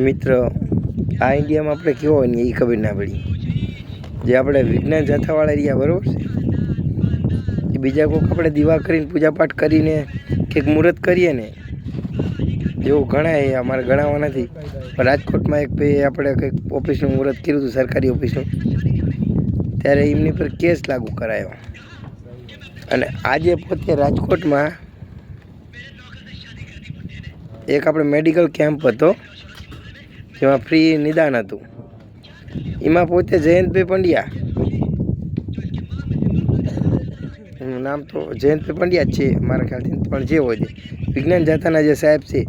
મિત્ર, આ ઇન્ડિયામાં આપણે કેવો હોય ને એ ખબર ના પડી. જે આપણે વિજ્ઞાન જાથાવાળા રહ્યા, બરાબર છે? એ બીજા કોઈક આપણે દીવા કરીને પૂજાપાઠ કરીને કંઈક મુહૂર્ત કરીએ ને જેવું ઘણા એ અમારે ગણાવવા નથી. પણ રાજકોટમાં એક ભાઈ આપણે કંઈક ઓફિસનું મુહૂર્ત કર્યું હતું, સરકારી ઓફિસનું. ત્યારે એમની પર કેસ લાગુ કરાયો. અને આજે પોતે રાજકોટમાં એક આપણે મેડિકલ કેમ્પ હતો. જેમાં ફ્રી નિદાન હતું. એમાં પોતે જયંતભાઈ પંડ્યા. નામ તો જયંતભાઈ પંડ્યા જ છે મારા ખ્યાલથી, પણ જે હોય છે વિજ્ઞાન જાતાના જે સાહેબ છે,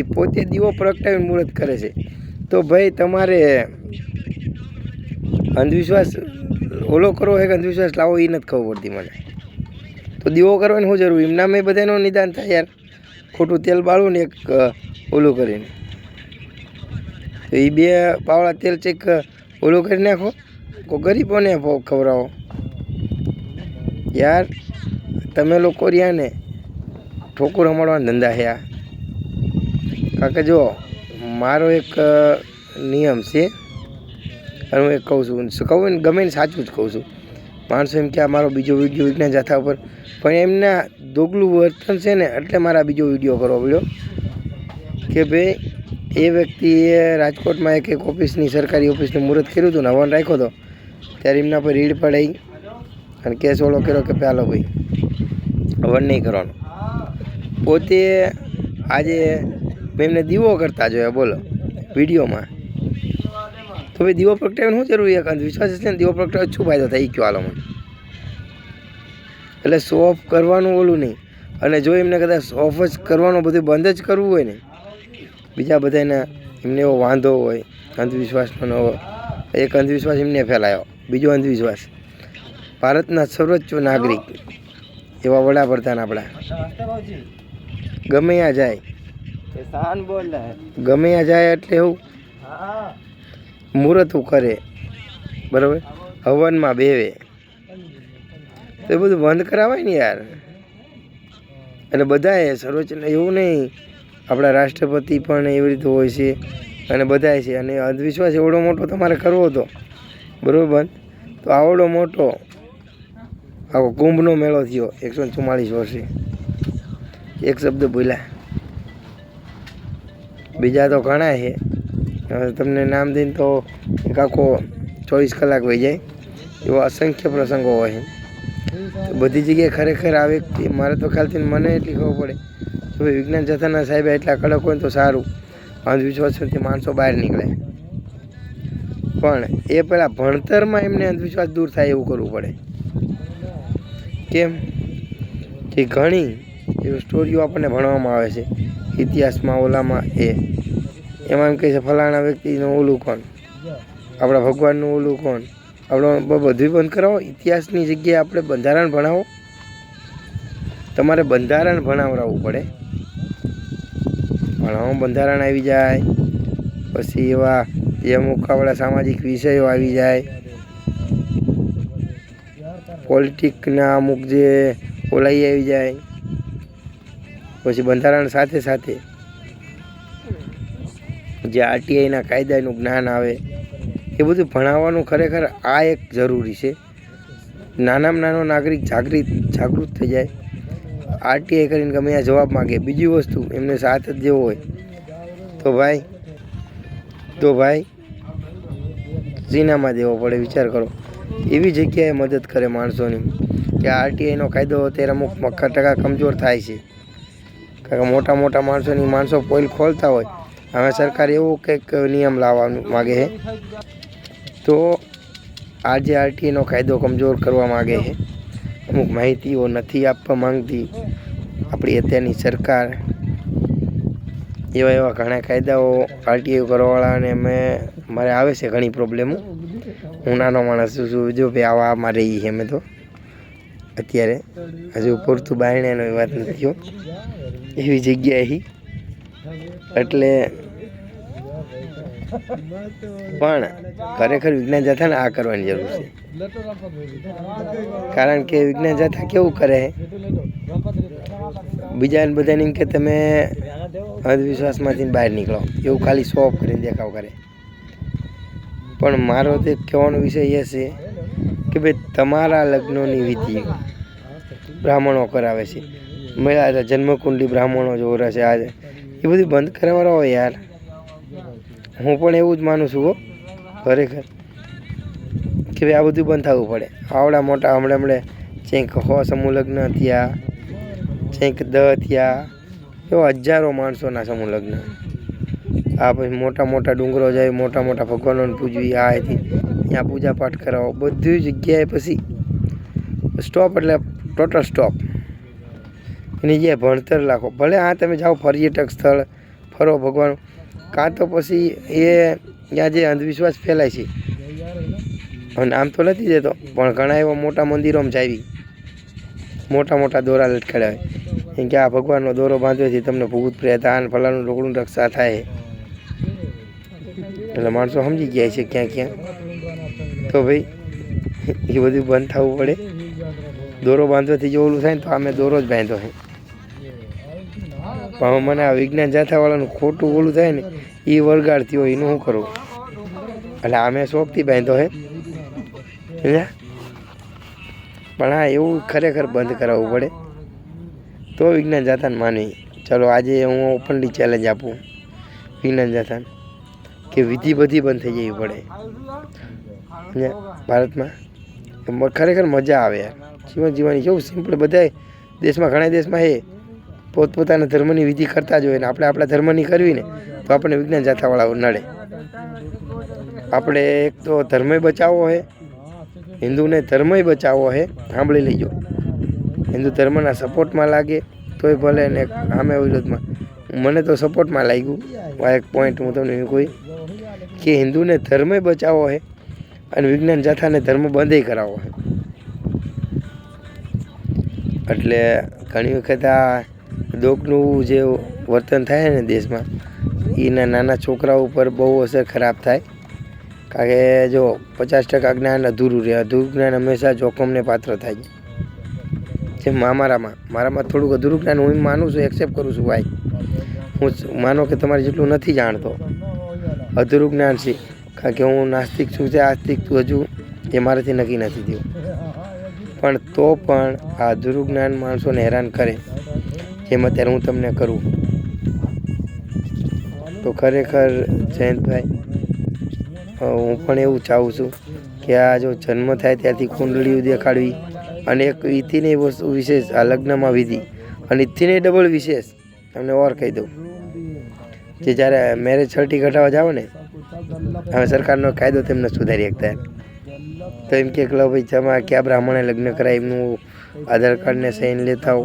એ પોતે દીવો પ્રગટાવીને મુહૂર્ત કરે છે. તો ભાઈ, તમારે અંધવિશ્વાસ ઓલો કરવો હોય કે અંધવિશ્વાસ લાવો એ નથી ખબર પડતી મને. તો દીવો કરવાની શું જરૂર? એમનામાં બધાનું નિદાન થાય યાર. ખોટું તેલ બાળવું ને એક ઓલું કરીને. તો એ બે પાવડા તેલ ચેક ઓલું કરી નાખો. કોઈ ગરીબોને આપો ખવડાવો. યાર, તમે લોકો રહ્યા ને, ઠોકુર રમાડવાના ધંધા થયા આ. કારણ કે જો મારો એક નિયમ છે. અને હું એક કહું છું કહું ને, ગમે ને સાચું જ કહું છું. માણસો એમ કે મારો બીજો વીડિયો વિજ્ઞાન જાથા ઉપર. પણ એમના દોગલું વર્તન છે ને, એટલે મારા બીજો વીડિયો કરવો પડ્યો કે ભાઈ એ વ્યક્તિએ રાજકોટમાં એક એક ઓફિસની સરકારી ઓફિસનું મુહૂર્ત કર્યું હતું ને હવન રાખ્યો હતો. ત્યારે એમના પર રીડ પડાઈ અને કેસ ઓળો કર્યો કે પેલો ભાઈ. હવન નહીં કરવાનો. પોતે આજે મેં એમને દીવો કરતા જોયા, બોલો, વિડીયોમાં. તો ભાઈ દીવો પ્રગટાવીને શું જરૂરી અંધ વિશ્વાસ છે ને? દીવો પ્રગટાવે શું ફાયદો થાય? એ કયો હાલો મને એટલે શો ઓફ કરવાનું ઓલું નહીં. અને જો એમને કદાચ ઓફ જ કરવાનું બધું બંધ જ કરવું હોય ને બીજા બધાને એમને એવો વાંધો હોય, અંધવિશ્વાસનો ન હોય. એક અંધવિશ્વાસ એમને ફેલાયો, બીજો અંધવિશ્વાસ. ભારતના સર્વોચ્ચ નાગરિક એવા વડાપ્રધાન આપણા. ગમે આ જાય. ગમે આ જાય એટલે એવું. મુહૂર્તું કરે. બરાબર? હવનમાં બેવે તો એ બધું બંધ કરાવાય ને યાર. એટલે બધાએ સર્વોચ્ચ એવું નહીં. આપણા રાષ્ટ્રપતિ પણ એવી રીતે હોય છે અને બધાય છે. અને અંધવિશ્વાસ એવડો મોટો તમારે કરવો હતો બરાબર? તો આવડો મોટો આખો કુંભનો મેળો થયો એકસો ચુમ્માળીસ વર્ષે. એક શબ્દ ભૂલ્યા બીજા તો ઘણા છે. તમને નામ દઈને તો એક આખો ચોવીસ કલાક વહી જાય. એવા અસંખ્ય પ્રસંગો હોય બધી જગ્યાએ ખરેખર આવે મારે તો ખ્યાલથી મને એટલી ખબર પડે કે ભાઈ વિજ્ઞાન જથ્થાના સાહેબ એટલા કડક હોય તો સારું. અંધવિશ્વાસથી માણસો બહાર નીકળે. પણ એ પહેલાં ભણતરમાં એમને અંધવિશ્વાસ દૂર થાય એવું કરવું પડે. કેમ? કે ઘણી એવી સ્ટોરીઓ આપણને ભણવામાં આવે છે. ઇતિહાસમાં, ઓલામાં, એ. એમાં એમ કહે છે, ફલાણા વ્યક્તિનું ઓલું કોણ? આપણા ભગવાનનું ઓલું કોણ? આપણો બધું બંધ કરાવો. ઇતિહાસની જગ્યાએ આપણે બંધારણ ભણાવો. તમારે બંધારણ ભણાવડાવવું પડે. ભણાવવામાં બંધારણ આવી જાય. પછી એવા જે અમુક આપણા સામાજિક વિષયો આવી જાય. પોલિટિકના અમુક જે ઓલાઈ આવી જાય. પછી બંધારણ સાથે સાથે જે આરટીઆઈના કાયદાનું જ્ઞાન આવે, એ બધું ભણાવવાનું ખરેખર આ એક જરૂરી છે. નાનામાં નાનો નાગરિક જાગૃત જાગૃત થઈ જાય. આરટીઆઈ કરીને ગમે ત્યાં જવાબ માગે બીજી વસ્તુ, એમને સાથ જ જેવો હોય. તો ભાઈ તો ભાઈ સીનામાં દેવો પડે, વિચાર કરો. એવી જગ્યાએ મદદ કરે માણસોની કે આરટીઆઈનો કાયદો અત્યારે અમુક મક્કા ટકા કમજોર થાય છે. કારણ કે મોટા મોટા માણસોની માણસો પોઈલ ખોલતા હોય. હવે સરકાર એવું કંઈક નિયમ લાવવાનું માગે છે. તો આજે આરટીઆઈનો કાયદો કમજોર કરવા માગે છે. અમુક માહિતીઓ નથી આપવા માંગતી. આપણી અત્યારની સરકાર એવા એવા ઘણા કાયદાઓ આરટીઓ કરવાવાળાને મેં મારે આવે છે ઘણી પ્રોબ્લેમો હું નાનો માણસ છું જો ભાઈ આવા મારે એ છે મેં તો. અત્યારે હજુ પૂરતું બાયણેનો વાત નથી એવી જગ્યાએ એટલે પણ ખરેખર વિજ્ઞાન જથાને આ કરવાની જરૂર છે. કારણ કે વિજ્ઞાન જથા કેવું કરે? બીજાને બધાને એમ કે તમે અંધવિશ્વાસમાંથી બહાર નીકળો. એવું ખાલી શો કરીને દેખાવ કરે. પણ મારો તે કહેવાનો વિષય એ છે કે ભાઈ તમારા લગ્નોની વિધિ બ્રાહ્મણો કરાવે છે. મેળા જન્મકુંડલી બ્રાહ્મણો જો છે. આજે એ બધું બંધ કરાવવાનો હોય યાર. હું પણ એવું જ માનું છું હો, ખરેખર. કે ભાઈ આ બધું બંધ થવું પડે. આવડા મોટા હમણાં હમણાં ચેક હો સમૂહ લગ્ન થયા, ચેક દ થયા, એવા હજારો માણસોના સમૂહ લગ્ન. આ પછી મોટા મોટા ડુંગરો જાય, મોટા મોટા ભગવાનોને પૂજવી, આ હતી ત્યાં પૂજા પાઠ કરાવો, બધી જગ્યાએ પછી સ્ટોપ એટલે ટોટલ સ્ટોપ એની જગ્યાએ ભણતર લાખો. ભલે હા તમે જાઓ પર્યટક સ્થળ, ફરો ભગવાન કાં તો પછી એ ત્યાં જે અંધવિશ્વાસ ફેલાય છે. અને આમ તો નથી દેતો પણ ઘણા એવા મોટા મંદિરોમાં જાવી મોટા મોટા દોરા લટકાડ્યા હોય. એમ કે આ ભગવાનનો દોરો બાંધવાથી તમને ભૂત પ્રેત, આન ફલાનું ઢોકળું રક્ષા થાય. એટલે માણસો સમજી ગયા છે ક્યાં ક્યાં. તો ભાઈ, એ બધું બંધ થવું પડે. દોરો બાંધવાથી જો ઓલું થાય ને તો અમે દોરો જ બાંધ્યો છે. પણ મને આ વિજ્ઞાન જાથાવાળાનું ખોટું ઓલું થાય ને એ વળગાડતી હોય એનું શું કરવું એટલે અમે શોખથી બાંધ્યો હે. પણ હા એવું ખરેખર બંધ કરાવવું પડે. તો વિજ્ઞાન જાથાને માનવી. ચલો, આજે હું ઓપનલી ચેલેન્જ આપું. વિજ્ઞાન જાથાને. કે વિધિ બધી બંધ થઈ જવી પડે? ભારતમાં? ખરેખર મજા આવે યાર. જીવન જીવવાની કેવું સિમ્પલ બધાય. દેશમાં ઘણા દેશમાં એ પોતપોતાના ધર્મની વિધિ કરતા જ હોય ને આપણે આપણા ધર્મની કરવી ને, તો આપણને વિજ્ઞાન જાથાવાળાઓ નડે. આપણે એક તો ધર્મય બચાવવો છે હિન્દુને ધર્મય બચાવવો છે સાંભળી લેજો. હિન્દુ ધર્મના સપોર્ટમાં લાગે, તોય ભલે ને સામે વિરોધમાં મને તો સપોર્ટમાં લાગ્યું. આ એક પોઈન્ટ હું તમને કોઈ કે હિન્દુને ધર્મય બચાવવો છે અને વિજ્ઞાન જાથાને ધર્મ બંધ કરાવવો છે એટલે ઘણી વખત આ દોકનું જે વર્તન થાય ને દેશમાં, એના નાના છોકરાઓ ઉપર બહુ અસર ખરાબ થાય. કારણ કે જો પચાસ ટકા જ્ઞાન અધૂરું રહે, અધૂરું જ્ઞાન હંમેશા જોખમને પાત્ર થાય છે. જેમ મારામાં મારામાં થોડુંક અધૂરું જ્ઞાન હું માનું છું એક્સેપ્ટ કરું છું, ભાઈ. હું માનો કે તમારે જેટલું નથી જાણતો. અધૂરું જ્ઞાન છે. કારણ કે હું નાસ્તિક છું છે આસ્તિક છું હજુ એ મારાથી નક્કી નથી થયું. પણ તો પણ આ અધૂરું જ્ઞાન માણસોને હેરાન કરે. જેમ અત્યારે હું તમને કરું તો ખરેખર જયંતભાઈ હું પણ એવું ચાહું છું કે આ જો જન્મ થાય ત્યારથી કુંડળીઓ દેખાડવી અને એક ઈથીની વસ્તુ વિશેષ, આ લગ્નમાં વિધિ અને ઈથીને ડબલ વિશેષ, તમને ઓર કહી દઉં જે જ્યારે મેરેજ સર્ટી કઢાવવા જાઓ ને હવે સરકારનો કાયદો તેમને સુધારી શકતા. તો એમ કે ભાઈ, જમા ક્યાં બ્રાહ્મણે લગ્ન કરાય, એમનું આધાર કાર્ડને સાઈન લેતા હો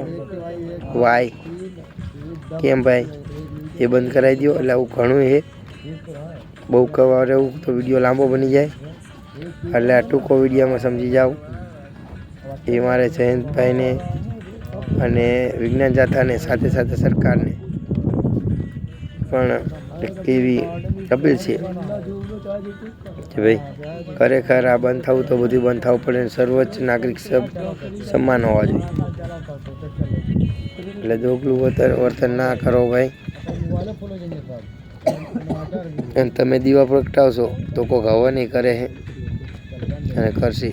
વાય કેમ ભાઈ? એ બંધ કરાવી દો એટલે આવું ઘણું છે બહુ કવા રહેવું તો વીડિયો લાંબો બની જાય. એટલે આ ટૂંકો વિડીયોમાં સમજી જાઓ એ મારે જયંતભાઈને અને વિજ્ઞાન જાથાને સાથે સાથે સરકારને પણ એવી અપીલ છે કે ભાઈ ખરેખર આ બંધ થવું તો બધું બંધ થવું પડે સર્વોચ્ચ નાગરિક સબ સન્માન હોવા જોઈએ. એટલે દોગલું વર્તન વર્તન ના કરો ભાઈ. અને તમે દીવા પ્રગટાવશો તો કોઈક હવા નહીં કરે હે. અને કરશે.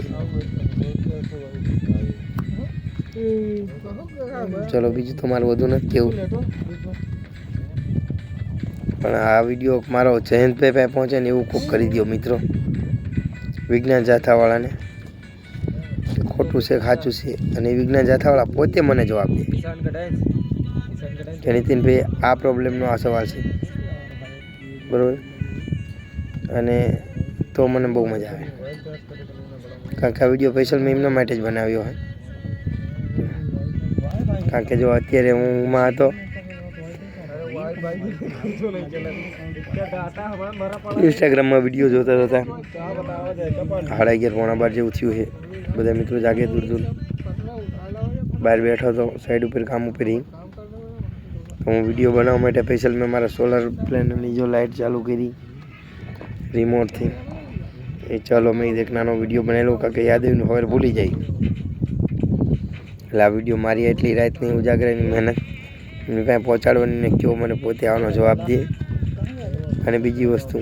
ચલો બીજું તો મારું વધુ નથી કેવું? પણ આ વીડિયો મારો જયંતભાઈ પાસે પહોંચે ને એવું કોક કરી દો મિત્રો. વિજ્ઞાન જાથાવાળાને. ખોટું છે ખાચું છે. અને વિજ્ઞાન જાથાવાળા પોતે મને જવાબ દે. નીતિનભાઈ આ પ્રોબ્લેમનો આ સવાલ છે. બરાબર? અને તો મને બહુ મજા આવે. કારણ કે આ વીડિયો સ્પેશિયલ મેં એમના માટે જ બનાવ્યો હોય. કારણ કે જો અત્યારે હું માં હતો ઇન્સ્ટાગ્રામમાં વીડિયો જોતા હતા સાડા અગિયાર પોણા બાર જેવું થયું છે. બધા મિત્રો જાગે દૂર દૂર. બહાર બેઠો હતો સાઈડ ઉપર કામ ઉપર તો હું વીડિયો બનાવવા માટે સ્પેશિયલ મેં મારા સોલર પ્લેનની જો લાઇટ ચાલુ કરી. રિમોટથી એ ચાલો મેં એક નાનો વીડિયો બનાવેલો, કારણ કે યાદ આવ્યું હવે ભૂલી જાય. એટલે આ વીડિયો મારી એટલી રાતની ઉજાગરાની મહેનત. એમની કાંઈ પહોંચાડવાની કયો મને પોતે આવવાનો જવાબ દે. અને બીજી વસ્તુ,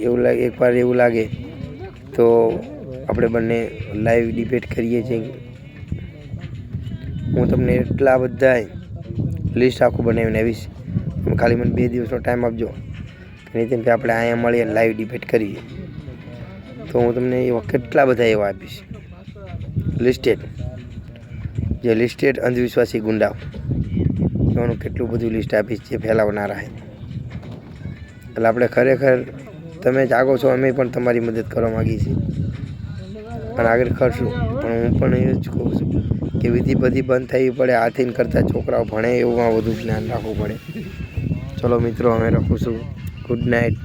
એવું લાગે એકવાર એવું લાગે તો આપણે બંને લાઈવ ડિબેટ કરીએ છીએ. હું તમને એટલા બધા લિસ્ટ આખું બનાવીને આવીશ. તમે ખાલી મને બે દિવસનો ટાઈમ આપજો. નહીં તેમ આપણે અહીંયા મળીએ લાઈવ ડિબેટ કરીએ. તો હું તમને એવા કેટલા બધા એવા આપીશ. લિસ્ટેડ જે લિસ્ટેડ અંધવિશ્વાસી ગુંડાઓ. એવાનું કેટલું બધું લિસ્ટ આપીશ જે ફેલાવનારા છે એટલે આપણે ખરેખર તમે જાગો છો, અમે પણ તમારી મદદ કરવા માગીએ છીએ. પણ આગળ કરશું પણ હું પણ એ જ કહું છું કે વિધિ બધી બંધ થવી પડે હાથીન કરતાં છોકરાઓ ભણે એવું વધુ જ્ઞાન રાખવું પડે. ચલો મિત્રો, અમે રાખું છું. Good night